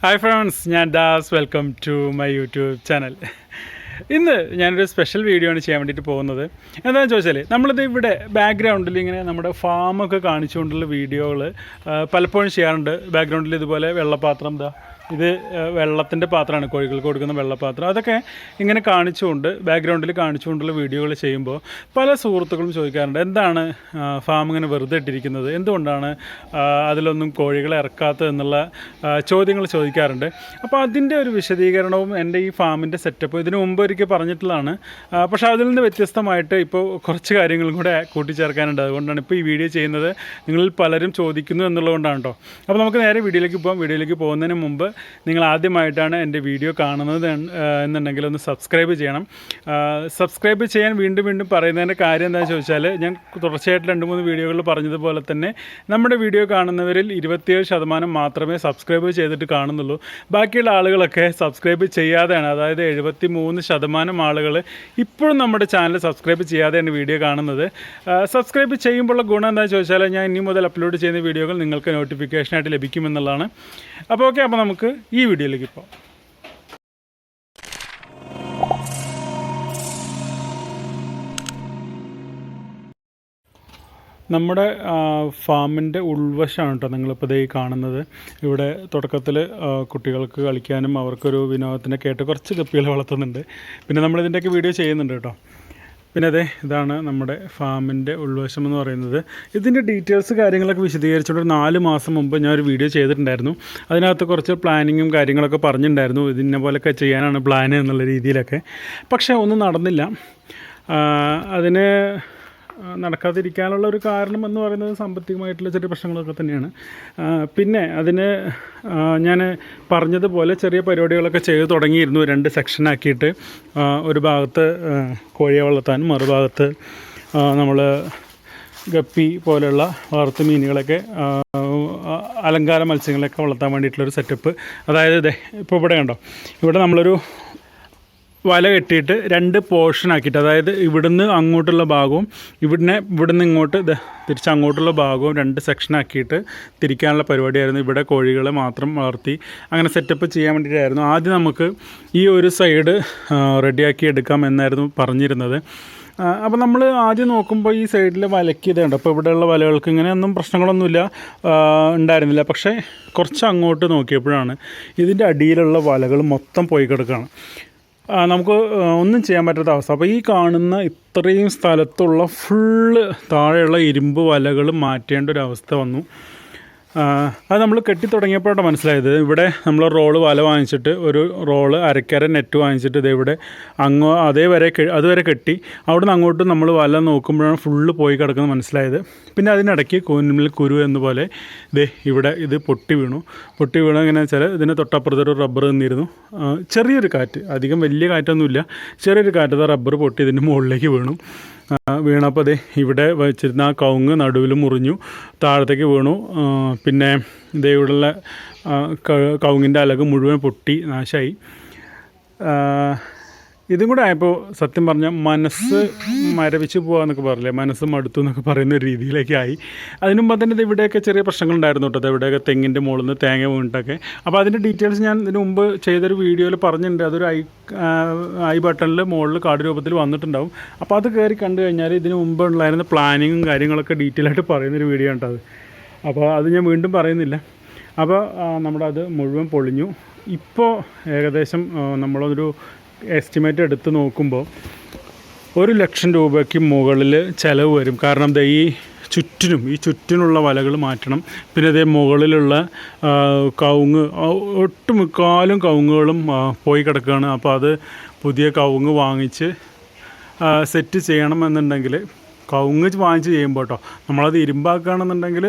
Hi friends ഞാൻ Das. Welcome to my YouTube channel ഇന്ന് ഞാനൊരു സ്പെഷ്യൽ വീഡിയോ ആണ് ചെയ്യാൻ വേണ്ടിയിട്ട് പോകുന്നത്. എന്താണെന്ന് ചോദിച്ചാൽ നമ്മളിത് ഇവിടെ ബാക്ക്ഗ്രൗണ്ടിൽ ഇങ്ങനെ നമ്മുടെ ഫാമൊക്കെ കാണിച്ചുകൊണ്ടുള്ള വീഡിയോകൾ പലപ്പോഴും ചെയ്യാറുണ്ട്. ബാക്ക്ഗ്രൗണ്ടിൽ ഇതുപോലെ വെള്ളപ്പാത്രം ഇതാ ഇത് വെള്ളത്തിന്റെ പാത്രമാണ്. കോഴികൾക്ക് കൊടുക്കുന്ന വെള്ളപാത്രം. അതൊക്കെ ഇങ്ങനെ കാണിച്ചുകൊണ്ട് ബാക്ക്ഗ്രൗണ്ടിൽ കാണിച്ചുകൊണ്ടുള്ള വീഡിയോകൾ ചെയ്യുമ്പോൾ പല സുഹൃത്തുക്കളും ചോദിക്കാറുണ്ട് എന്താണ് ഫാം ഇങ്ങനെ വെറുതെ ഇട്ടിരിക്കുന്നത്? എന്തുകൊണ്ടാണ് അതിലൊന്നും കോഴികളെ ഇറക്കാത്തത് എന്നുള്ള ചോദ്യങ്ങൾ ചോദിക്കാറുണ്ട്. അപ്പോൾ അതിന്റെ ഒരു വിശദീകരണവും എന്റെ ഈ ഫാമിന്റെ സെറ്റപ്പ് ഇതിനു മുമ്പ് ഒരിക്കൽ പറഞ്ഞിട്ടുള്ളതാണ്. പക്ഷേ അതിൽ നിന്ന് വ്യത്യസ്തമായിട്ട് ഇപ്പോൾ കുറച്ച് കാര്യങ്ങളും കൂടെ കൂട്ടിച്ചേർക്കാനുണ്ട്. അതുകൊണ്ടാണ് ഇപ്പോൾ ഈ വീഡിയോ ചെയ്യുന്നത്. നിങ്ങളിൽ പലരും ചോദിക്കുന്നു എന്നുള്ളതുകൊണ്ടാണ് കേട്ടോ അപ്പോൾ നമുക്ക് നേരെ വീഡിയോയിലേക്ക് പോകാം വീഡിയോയിലേക്ക് പോകുന്നതിന് മുമ്പ് നിങ്ങൾ ആദ്യമായിട്ടാണ് എന്റെ വീഡിയോ കാണുന്നത് എന്നുണ്ടെങ്കിൽ ഒന്ന് സബ്സ്ക്രൈബ് ചെയ്യണം. സബ്സ്ക്രൈബ് ചെയ്യാൻ വീണ്ടും വീണ്ടും പറയുന്നതിന്റെ കാര്യം എന്താണെന്ന് ചോദിച്ചാൽ ഞാൻ തുടർച്ചയായിട്ട് രണ്ട് മൂന്ന് വീഡിയോകളിൽ പറഞ്ഞതുപോലെ തന്നെ നമ്മുടെ വീഡിയോ കാണുന്നവരിൽ ഇരുപത്തിയേഴ് ശതമാനം മാത്രമേ സബ്സ്ക്രൈബ് ചെയ്തിട്ട് കാണുന്നുള്ളൂ. ബാക്കിയുള്ള ആളുകളൊക്കെ സബ്സ്ക്രൈബ് ചെയ്യാതെയാണ്. അതായത് എഴുപത്തി മൂന്ന് ശതമാനം ആളുകൾ ഇപ്പോഴും നമ്മുടെ ചാനൽ സബ്സ്ക്രൈബ് ചെയ്യാതെയാണ് വീഡിയോ കാണുന്നത്. സബ്സ്ക്രൈബ് ചെയ്യുമ്പോഴുള്ള ഗുണം എന്താണെന്ന് ചോദിച്ചാൽ ഞാൻ ഇനി മുതൽ അപ്ലോഡ് ചെയ്യുന്ന വീഡിയോകൾ നിങ്ങൾക്ക് നോട്ടിഫിക്കേഷനായിട്ട് ലഭിക്കുമെന്നുള്ളതാണ്. അപ്പോൾ ഓക്കെ അപ്പോൾ നമുക്ക് ഈ വീഡിയോയിലേക്ക് പോകാം. നമ്മുടെ ഫാമിന്റെ ഉൾവശമാണ് കേട്ടോ നിങ്ങളിപ്പോൾ ദേ കാണുന്നത്. ഇവിടെ തുടക്കത്തിൽ കുട്ടികൾക്ക് കളിക്കാനും അവർക്കൊരു വിനോദത്തിനൊക്കെ ആയിട്ട് കുറച്ച് കപ്പികൾ വളർത്തുന്നുണ്ട്. പിന്നെ നമ്മളിതിന്റെയൊക്കെ വീഡിയോ ചെയ്യുന്നുണ്ട് കേട്ടോ. പിന്നെ അതെ ഇതാണ് നമ്മുടെ ഫാമിന്റെ ഉൾവശം എന്ന് പറയുന്നത്. ഇതിന്റെ ഡീറ്റെയിൽസ് കാര്യങ്ങളൊക്കെ വിശദീകരിച്ചുകൊണ്ട് നാല് മാസം മുമ്പ് ഞാൻ ഒരു വീഡിയോ ചെയ്തിട്ടുണ്ടായിരുന്നു. അതിനകത്ത് കുറച്ച് പ്ലാനിങ്ങും കാര്യങ്ങളൊക്കെ പറഞ്ഞിട്ടുണ്ടായിരുന്നു. ഇതിനെ പോലെയൊക്കെ ചെയ്യാനാണ് പ്ലാൻ എന്നുള്ള രീതിയിലൊക്കെ. പക്ഷേ ഒന്നും നടന്നില്ല. അതിന് നടക്കാതിരിക്കാനുള്ള ഒരു കാരണം എന്ന് പറയുന്നത് സാമ്പത്തികമായിട്ടുള്ള ചെറിയ പ്രശ്നങ്ങളൊക്കെ തന്നെയാണ്. പിന്നെ അതിന് ഞാൻ പറഞ്ഞതുപോലെ ചെറിയ പരിപാടികളൊക്കെ ചെയ്ത് തുടങ്ങിയിരുന്നു. രണ്ട് സെക്ഷനാക്കിയിട്ട് ഒരു ഭാഗത്ത് കോഴിയെ വളർത്താനും മറുഭാഗത്ത് നമ്മൾ ഗപ്പി പോലെയുള്ള വളർത്തു മീനുകളൊക്കെ അലങ്കാര മത്സ്യങ്ങളൊക്കെ വളർത്താൻ വേണ്ടിയിട്ടുള്ളൊരു സെറ്റപ്പ് അതായത് ഇതേ ഇപ്പോൾ ഇവിടെ കണ്ടോ? ഇവിടെ നമ്മളൊരു വല കെട്ടിയിട്ട് രണ്ട് പോർഷൻ ആക്കിയിട്ട് അതായത് ഇവിടുന്ന് അങ്ങോട്ടുള്ള ഭാഗവും ഇവിടുന്ന് ഇവിടുന്ന് ഇങ്ങോട്ട് തിരിച്ച് അങ്ങോട്ടുള്ള ഭാഗവും രണ്ട് സെക്ഷൻ ആക്കിയിട്ട് തിരിക്കാനുള്ള പരിപാടിയായിരുന്നു. ഇവിടെ കോഴികളെ മാത്രം വളർത്തി അങ്ങനെ സെറ്റപ്പ് ചെയ്യാൻ വേണ്ടിയിട്ടായിരുന്നു. ആദ്യം നമുക്ക് ഈ ഒരു സൈഡ് റെഡിയാക്കി എടുക്കാം എന്നായിരുന്നു പറഞ്ഞിരുന്നത്. അപ്പോൾ നമ്മൾ ആദ്യം നോക്കുമ്പോൾ ഈ സൈഡിൽ വലയ്ക്ക് ഇതുണ്ട് അപ്പോൾ ഇവിടെയുള്ള വലകൾക്ക് ഇങ്ങനെ ഒന്നും പ്രശ്നങ്ങളൊന്നുമില്ല ഉണ്ടായിരുന്നില്ല. പക്ഷേ കുറച്ച് അങ്ങോട്ട് നോക്കിയപ്പോഴാണ് ഇതിന്റെ അടിയിലുള്ള വലകൾ മൊത്തം പോയി കിടക്കുകയാണ്. നമുക്ക് ഒന്നും ചെയ്യാൻ പറ്റാത്ത അവസ്ഥ. അപ്പോൾ ഈ കാണുന്ന ഇത്രയും സ്ഥലത്തുള്ള ഫുള്ള് താഴെയുള്ള ഇരുമ്പ് വലകൾ മാറ്റേണ്ട ഒരു അവസ്ഥ വന്നു. അത് നമ്മൾ കെട്ടി തുടങ്ങിയപ്പോഴാണ് മനസ്സിലായത്. ഇവിടെ നമ്മൾ റോൾ വല വാങ്ങിച്ചിട്ട് ഒരു റോൾ അരക്കര നെറ്റ് വാങ്ങിച്ചിട്ട് ഇത് ഇവിടെ അങ്ങോ അതേവരെ കെ- അതുവരെ കെട്ടി. അവിടുന്ന് അങ്ങോട്ട് നമ്മൾ വല നോക്കുമ്പോഴാണ് ഫുള്ള് പോയി കിടക്കുന്നത് മനസ്സിലായത്. പിന്നെ അതിനിടയ്ക്ക് കൂനിൽ കുരു എന്ന പോലെ ദേ ഇവിടെ ഇത് പൊട്ടി വീണു. പൊട്ടി വീണു എങ്ങനെയാണെന്ന് വെച്ചാൽ ഇതിന് തൊട്ടപ്പുറത്തൊരു റബ്ബർ നിന്നിരുന്നു. ചെറിയൊരു കാറ്റ്. അധികം വലിയ കാറ്റൊന്നുമില്ല. ചെറിയൊരു കാറ്റ് റബ്ബർ പൊട്ടി ഇതിന്റെ മുകളിലേക്ക് വീണു. വീണപ്പോൾ ദേ ഇവിടെ വെച്ചിരുന്ന ആ കവുങ്ങ് നടുവിൽ മുറിഞ്ഞു താഴത്തേക്ക് വീണു. പിന്നെ ഇതേ ഇവിടെയുള്ള കവുങ്ങിന്റെ അലക് മുഴുവൻ പൊട്ടി നാശമായി ഇതും കൂടെ ആയപ്പോൾ സത്യം പറഞ്ഞാൽ മനസ്സ് മരവിച്ച് പോകാന്നൊക്കെ പറയില്ലേ മനസ്സ് മടുത്തു എന്നൊക്കെ പറയുന്ന ഒരു രീതിയിലേക്ക് ആയി. അതിനു മുമ്പ് തന്നെ ഇവിടെയൊക്കെ ചെറിയ പ്രശ്നങ്ങളുണ്ടായിരുന്നു കേട്ടോ. അത് ഇവിടെയൊക്കെ തെങ്ങിന്റെ മുകളിൽ നിന്ന് തേങ്ങ വീണിട്ടൊക്കെ. അപ്പോൾ അതിന്റെ ഡീറ്റെയിൽസ് ഞാൻ ഇതിനു മുമ്പ് ചെയ്തൊരു വീഡിയോയിൽ പറഞ്ഞിട്ടുണ്ട്. അതൊരു ഐ ഐ ബട്ടണിൽ മുകളിൽ കാർഡ് രൂപത്തിൽ വന്നിട്ടുണ്ടാവും. അപ്പോൾ അത് കയറി കണ്ടു കഴിഞ്ഞാൽ ഇതിന് മുമ്പ് ഉണ്ടായിരുന്ന പ്ലാനിങ്ങും കാര്യങ്ങളൊക്കെ ഡീറ്റെയിൽ ആയിട്ട് പറയുന്നൊരു വീഡിയോ ഉണ്ടത് അപ്പോൾ അത്. ഞാൻ വീണ്ടും പറയുന്നില്ല. അപ്പോൾ നമ്മുടെ അത് മുഴുവൻ പൊളിഞ്ഞു. ഇപ്പോൾ ഏകദേശം നമ്മളൊരു എസ്റ്റിമേറ്റ് എടുത്ത് നോക്കുമ്പോൾ ഒരു ലക്ഷം രൂപയ്ക്ക് മുകളിൽ ചിലവ് വരും. കാരണം ദ ഈ ചുറ്റിനും ഈ ചുറ്റിനുള്ള വലകൾ മാറ്റണം. പിന്നെ അതേ മുകളിലുള്ള കവുങ്ങ് ഒട്ടുമിക്കാലും കവുങ്ങുകളും പോയി കിടക്കുകയാണ് അപ്പോൾ അത് പുതിയ കവുങ്ങ് വാങ്ങിച്ച് സെറ്റ് ചെയ്യണം എന്നുണ്ടെങ്കിൽ കവുങ്ങ് വാങ്ങിച്ച് ചെയ്യുമ്പോൾ കേട്ടോ നമ്മളത് ഇരുമ്പാക്കുകയാണെന്നുണ്ടെങ്കിൽ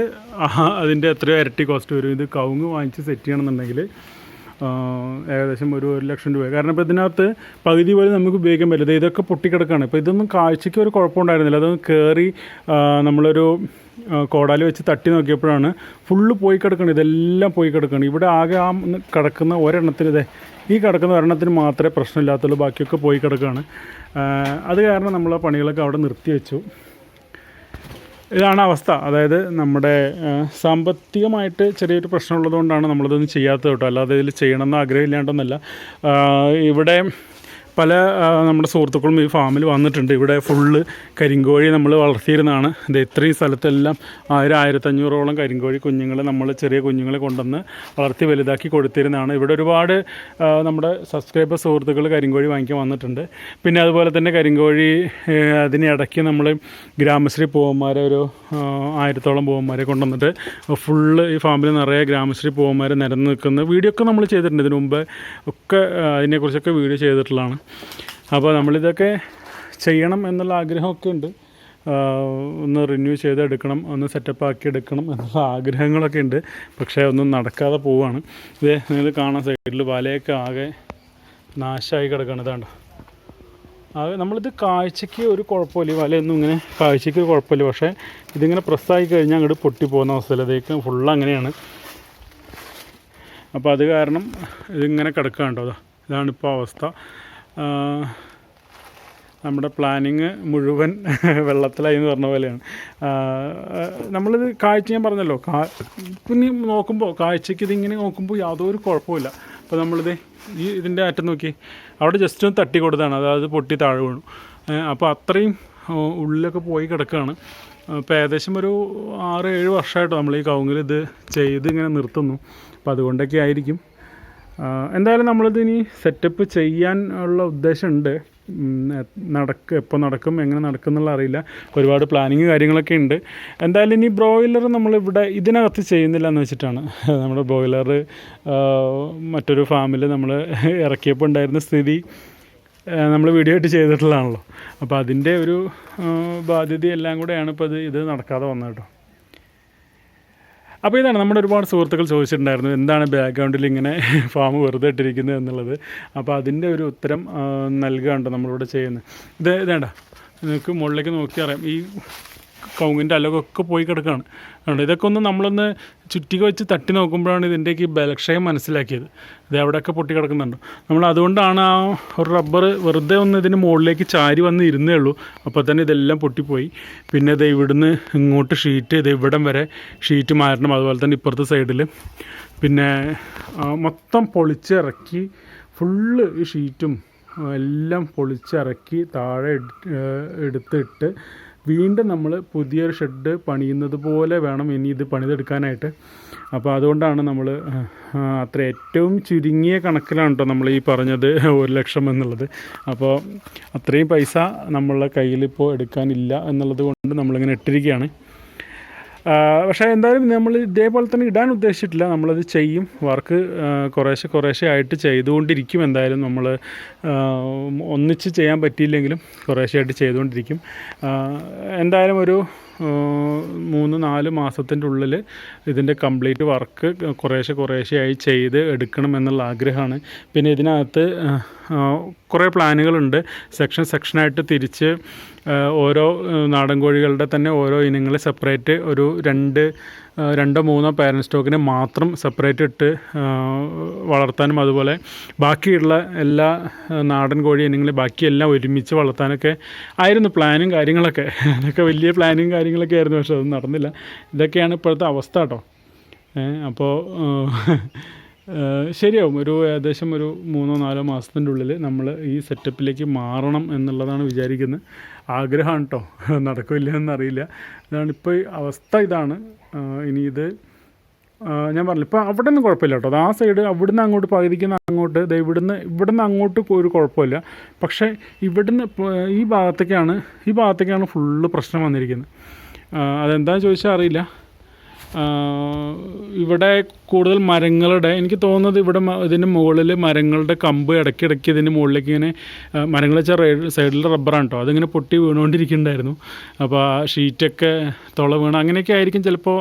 അതിന്റെ എത്രയോ ഇരട്ടി കോസ്റ്റ് വരും. ഇത് കവുങ്ങ് വാങ്ങിച്ച് സെറ്റ് ചെയ്യണമെന്നുണ്ടെങ്കിൽ ഏകദേശം ഒരു ഒരു ലക്ഷം രൂപ. കാരണം ഇപ്പോൾ ഇതിനകത്ത് പകുതി പോലും നമുക്ക് ഉപയോഗിക്കാൻ പറ്റില്ല. ഇതൊക്കെ പൊട്ടിക്കിടക്കുകയാണ് ഇപ്പോൾ ഇതൊന്നും കാഴ്ചയ്ക്ക് ഒരു കുഴപ്പമുണ്ടായിരുന്നില്ല. അതൊന്ന് കയറി നമ്മളൊരു കോടാലി വെച്ച് തട്ടി നോക്കിയപ്പോഴാണ് ഫുള്ള് പോയി കിടക്കണം. ഇതെല്ലാം പോയി കിടക്കണം. ഇവിടെ ആകെ ആ കിടക്കുന്ന ഒരെണ്ണത്തിന് ഇതേ ഈ കിടക്കുന്ന ഒരെണ്ണത്തിന് മാത്രമേ പ്രശ്നമില്ലാത്തുള്ളൂ. ബാക്കിയൊക്കെ പോയി കിടക്കുകയാണ് അത് കാരണം നമ്മൾ ആ പണികളൊക്കെ അവിടെ നിർത്തി വെച്ചു ഇതാണ് അവസ്ഥ. അതായത് നമ്മുടെ സാമ്പത്തികമായിട്ട് ചെറിയൊരു പ്രശ്നമുള്ളതുകൊണ്ടാണ് നമ്മളിതൊന്നും ചെയ്യാത്തത് കേട്ടോ. അല്ലാതെ ഇതിൽ ചെയ്യണമെന്ന് ആഗ്രഹമില്ലാണ്ടെന്നല്ല. ഇവിടെ പല നമ്മുടെ സുഹൃത്തുക്കളും ഈ ഫാമിൽ വന്നിട്ടുണ്ട്. ഇവിടെ ഫുള്ള് കരിങ്കോഴി നമ്മൾ വളർത്തിയിരുന്നതാണ്. ഇത് ഇത്രയും സ്ഥലത്തെല്ലാം ആയിരം ആയിരത്തഞ്ഞൂറോളം കരിങ്കോഴി കുഞ്ഞുങ്ങളെ നമ്മൾ ചെറിയ കുഞ്ഞുങ്ങളെ കൊണ്ടുവന്ന് വളർത്തി വലുതാക്കി കൊടുത്തിരുന്നതാണ്. ഇവിടെ ഒരുപാട് നമ്മുടെ സബ്സ്ക്രൈബർ സുഹൃത്തുക്കൾ കരിങ്കോഴി വാങ്ങിക്കാൻ വന്നിട്ടുണ്ട്. പിന്നെ അതുപോലെ തന്നെ കരിങ്കോഴി അതിനിടയ്ക്ക് നമ്മൾ ഗ്രാമശ്രീ പൂവന്മാരെ ഒരു ആയിരത്തോളം പൂവന്മാരെ കൊണ്ടുവന്നിട്ട് ഫുള്ള് ഈ ഫാമിൽ നിറയെ ഗ്രാമശ്രീ പൂവന്മാരെ നിരന്ന് നിൽക്കുന്ന വീഡിയോ ഒക്കെ നമ്മൾ ചെയ്തിട്ടുണ്ട്. ഇതിനു മുമ്പ് ഒക്കെ അതിനെക്കുറിച്ചൊക്കെ വീഡിയോ ചെയ്തിട്ടുള്ളതാണ്. അപ്പോൾ നമ്മളിതൊക്കെ ചെയ്യണം എന്നുള്ള ആഗ്രഹമൊക്കെ ഉണ്ട്. ഒന്ന് റിന്യൂ ചെയ്തെടുക്കണം ഒന്ന് സെറ്റപ്പ് ആക്കി എടുക്കണം എന്നുള്ള ആഗ്രഹങ്ങളൊക്കെ ഉണ്ട്. പക്ഷേ ഒന്നും നടക്കാതെ പോവുകയാണ് ഇത് നിങ്ങൾ കാണാൻ സൈഡിൽ വലയൊക്കെ ആകെ നാശമായി കിടക്കുകയാണ് ഇതാണ്ടോ ആകെ നമ്മളിത് കാഴ്ചയ്ക്ക് ഒരു കുഴപ്പമില്ല. വലയൊന്നും ഇങ്ങനെ കാഴ്ചയ്ക്ക് ഒരു കുഴപ്പമില്ല. പക്ഷേ ഇതിങ്ങനെ പ്രസ്സായി കഴിഞ്ഞാൽ അങ്ങോട്ട് പൊട്ടി പോകുന്ന അവസ്ഥയിലേക്ക് ഫുള്ള് അങ്ങനെയാണ്. അപ്പോൾ അത് കാരണം ഇതിങ്ങനെ കിടക്കാണ്ടോ അതാ ഇതാണിപ്പോൾ അവസ്ഥ. നമ്മുടെ പ്ലാനിങ് മുഴുവൻ വെള്ളത്തിലായി എന്ന് പറഞ്ഞ പോലെയാണ്. നമ്മളിത് കാഴ്ച ഞാൻ പറഞ്ഞല്ലോ കാ പിന്നെ നോക്കുമ്പോൾ കാഴ്ചയ്ക്ക് ഇതിങ്ങനെ നോക്കുമ്പോൾ യാതൊരു കുഴപ്പമില്ല അപ്പോൾ നമ്മളിത് ഈ ഇതിന്റെ അറ്റം നോക്കി അവിടെ ജസ്റ്റ് ഒന്ന് തട്ടി കൊടുത്താണ് അതായത് പൊട്ടി താഴെ വീണു. അപ്പോൾ അത്രയും ഉള്ളിലൊക്കെ പോയി കിടക്കുകയാണ് അപ്പോൾ ഏകദേശം ഒരു ആറ് ഏഴ് വർഷമായിട്ടോ നമ്മൾ ഈ കവുങ്ങിൽ ഇത് ചെയ്ത് ഇങ്ങനെ നിർത്തുന്നു. അപ്പോൾ അതുകൊണ്ടൊക്കെ ആയിരിക്കും. എന്തായാലും നമ്മളിത് ഇനി സെറ്റപ്പ് ചെയ്യാൻ ഉള്ള ഉദ്ദേശമുണ്ട്. നടക്ക് എപ്പോൾ നടക്കും എങ്ങനെ നടക്കും എന്നുള്ള അറിയില്ല. ഒരുപാട് പ്ലാനിങ് കാര്യങ്ങളൊക്കെ ഉണ്ട്. എന്തായാലും ഇനി ബ്രോയിലർ നമ്മളിവിടെ ഇതിനകത്ത് ചെയ്യുന്നില്ല എന്ന് വെച്ചിട്ടാണ്. നമ്മുടെ ബ്രോയിലർ മറ്റൊരു ഫാമിൽ നമ്മൾ ഇറക്കിയപ്പോൾ ഉണ്ടായിരുന്ന സ്ഥിതി നമ്മൾ വീഡിയോ ആയിട്ട് ചെയ്തിട്ടുള്ളതാണല്ലോ. അപ്പോൾ അതിന്റെ ഒരു ബാധ്യത എല്ലാം കൂടെയാണ് ഇപ്പോൾ ഇത് ഇത് നടക്കാതെ വന്നത് കേട്ടോ. അപ്പോൾ ഇതാണ് നമ്മുടെ ഒരുപാട് സുഹൃത്തുക്കൾ ചോദിച്ചിട്ടുണ്ടായിരുന്നു എന്താണ് ബാക്ക്ഗ്രൗണ്ടിൽ ഇങ്ങനെ ഫാം വെറുതെ ഇട്ടിരിക്കുന്നത് എന്നുള്ളത്. അപ്പോൾ അതിന്റെ ഒരു ഉത്തരം നൽകുകയുണ്ട് നൽകുകയാണ് നമ്മളിവിടെ ചെയ്യുന്നത്? ഇത് ഇതേണ്ട നിങ്ങൾക്ക് മുകളിലേക്ക് നോക്കി അറിയാം. ഈ കൗങ്ങിന്റെ അലകൊക്കെ പോയി കിടക്കുകയാണ്. അതുകൊണ്ട് ഇതൊക്കെ ഒന്ന് നമ്മളൊന്ന് ചുറ്റിക വെച്ച് തട്ടി നോക്കുമ്പോഴാണ് ഇതിന്റെയൊക്കെ ഈ ബലക്ഷയം മനസ്സിലാക്കിയത്. ഇത് എവിടെയൊക്കെ പൊട്ടി കിടക്കുന്നുണ്ട്. നമ്മൾ അതുകൊണ്ടാണ് ആ ഒരു റബ്ബർ വെറുതെ ഒന്ന് ഇതിന് മുകളിലേക്ക് ചാരി വന്ന് ഇരുന്നേ ഉള്ളൂ. അപ്പോൾ തന്നെ ഇതെല്ലാം പൊട്ടിപ്പോയി. പിന്നെ ഇത് ഇവിടുന്ന് ഇങ്ങോട്ട് ഷീറ്റ് ഇത് ഇവിടം വരെ ഷീറ്റ് മാറ്റണം അതുപോലെ തന്നെ ഇപ്പുറത്തെ സൈഡിൽ പിന്നെ മൊത്തം പൊളിച്ചിറക്കി ഫുള്ള് ഷീറ്റും എല്ലാം പൊളിച്ചിറക്കി താഴെ എടുത്തിട്ട് വീണ്ടും നമ്മൾ പുതിയൊരു ഷെഡ് പണിയുന്നത് പോലെ വേണം ഇനി ഇത് പണിതെടുക്കാനായിട്ട്. അപ്പോൾ അതുകൊണ്ടാണ് നമ്മൾ അത്ര ഏറ്റവും ചുരുങ്ങിയ കണക്കിലാണ് കേട്ടോ നമ്മൾ ഈ പറഞ്ഞത് ഒരു ലക്ഷം എന്നുള്ളത്. അപ്പോൾ അത്രയും പൈസ നമ്മളുടെ കയ്യിലിപ്പോൾ എടുക്കാനില്ല എന്നുള്ളത് കൊണ്ട് നമ്മളിങ്ങനെ ഇട്ടിരിക്കുകയാണ്. പക്ഷേ എന്തായാലും നമ്മൾ ഇതേപോലെ തന്നെ ഇടാൻ ഉദ്ദേശിച്ചിട്ടില്ല. നമ്മളത് ചെയ്യും. വർക്ക് കുറേശ്ശെ കുറേശ്ശെ ആയിട്ട് ചെയ്തുകൊണ്ടിരിക്കും. എന്തായാലും നമ്മൾ ഒന്നിച്ച് ചെയ്യാൻ പറ്റിയില്ലെങ്കിലും കുറേശ്ശെ ആയിട്ട് ചെയ്തുകൊണ്ടിരിക്കും. എന്തായാലും ഒരു മൂന്ന് നാല് മാസത്തിന്റെ ഉള്ളിൽ ഇതിന്റെ കംപ്ലീറ്റ് വർക്ക് കുറേശ്ശെ കുറേശ്ശെയായി ചെയ്ത് എടുക്കണം എന്നുള്ള ആഗ്രഹമാണ്. പിന്നെ ഇതിനകത്ത് കുറേ പ്ലാനുകളുണ്ട്. സെക്ഷൻ സെക്ഷനായിട്ട് തിരിച്ച് ഓരോ നാടൻ കോഴികളുടെ തന്നെ ഓരോ ഇനങ്ങൾ സെപ്പറേറ്റ് ഒരു രണ്ട് രണ്ടോ മൂന്നോ പാരൻ സ്റ്റോക്കിനെ മാത്രം സെപ്പറേറ്റ് ഇട്ട് വളർത്താനും അതുപോലെ ബാക്കിയുള്ള എല്ലാ നാടൻ കോഴി ഇനങ്ങളെ ബാക്കിയെല്ലാം ഒരുമിച്ച് വളർത്താനൊക്കെ ആയിരുന്നു പ്ലാനും കാര്യങ്ങളൊക്കെ. അതൊക്കെ വലിയ പ്ലാനും കാര്യങ്ങളൊക്കെ ആയിരുന്നു പക്ഷെ അത് നടന്നില്ല. ഇതൊക്കെയാണ് ഇപ്പോഴത്തെ അവസ്ഥ കേട്ടോ. അപ്പോൾ ശരിയാവും. ഒരു ഏകദേശം ഒരു മൂന്നോ നാലോ മാസത്തിന്റെ ഉള്ളിൽ നമ്മൾ ഈ സെറ്റപ്പിലേക്ക് മാറണം എന്നുള്ളതാണ് വിചാരിക്കുന്നത്. ആഗ്രഹമാണ് കേട്ടോ നടക്കില്ല എന്നറിയില്ല. ഇതാണ് ഇപ്പോൾ അവസ്ഥ ഇതാണ്. ഇനി ഇത് ഞാൻ പറഞ്ഞില്ല ഇപ്പോൾ അവിടെ നിന്ന് കുഴപ്പമില്ല കേട്ടോ അത് ആ സൈഡ് അവിടുന്ന് അങ്ങോട്ട് പകുതിക്കുന്ന അങ്ങോട്ട് ദേ ഇവിടുന്ന് ഇവിടുന്ന് അങ്ങോട്ട് ഒരു കുഴപ്പമില്ല. പക്ഷേ ഇവിടുന്ന് ഈ ഭാഗത്തേക്കാണ് ഈ ഭാഗത്തേക്കാണ് ഫുള്ള് പ്രശ്നം വന്നിരിക്കുന്നത്. അതെന്താണെന്ന് ചോദിച്ചാൽ അറിയില്ല. ഇവിടെ കൂടുതൽ മരങ്ങളുടെ എനിക്ക് തോന്നുന്നത് ഇവിടെ ഇതിന്റെ മുകളിൽ മരങ്ങളുടെ കമ്പ് ഇടയ്ക്കിടയ്ക്ക് ഇതിന്റെ മുകളിലേക്ക് ഇങ്ങനെ മരങ്ങൾ വെച്ചാൽ സൈഡിൽ റബ്ബറാണ് കേട്ടോ അതിങ്ങനെ പൊട്ടി വീണുകൊണ്ടിരിക്കുന്നുണ്ടായിരുന്നു അപ്പോൾ ആ ഷീറ്റൊക്കെ തുള വീണ് അങ്ങനെയൊക്കെ ആയിരിക്കും ചിലപ്പോൾ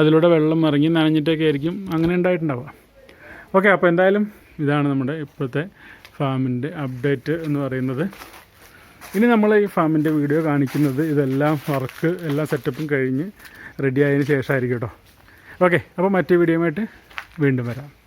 അതിലൂടെ വെള്ളം ഇറങ്ങി നനഞ്ഞിട്ടൊക്കെ ആയിരിക്കും അങ്ങനെ ഉണ്ടായിട്ടുണ്ടാവുക. ഓക്കെ അപ്പോൾ എന്തായാലും ഇതാണ് നമ്മുടെ ഇപ്പോഴത്തെ ഫാമിന്റെ അപ്ഡേറ്റ് എന്ന് പറയുന്നത്. ഇനി നമ്മൾ ഈ ഫാമിന്റെ വീഡിയോ കാണിക്കുന്നത് ഇതെല്ലാം വർക്ക് എല്ലാ സെറ്റപ്പും കഴിഞ്ഞ് റെഡി ആയതിന് ശേഷമായിരിക്കും കേട്ടോ. ഓക്കെ അപ്പോൾ മറ്റേ വീഡിയോയുമായിട്ട് വീണ്ടും വരാം.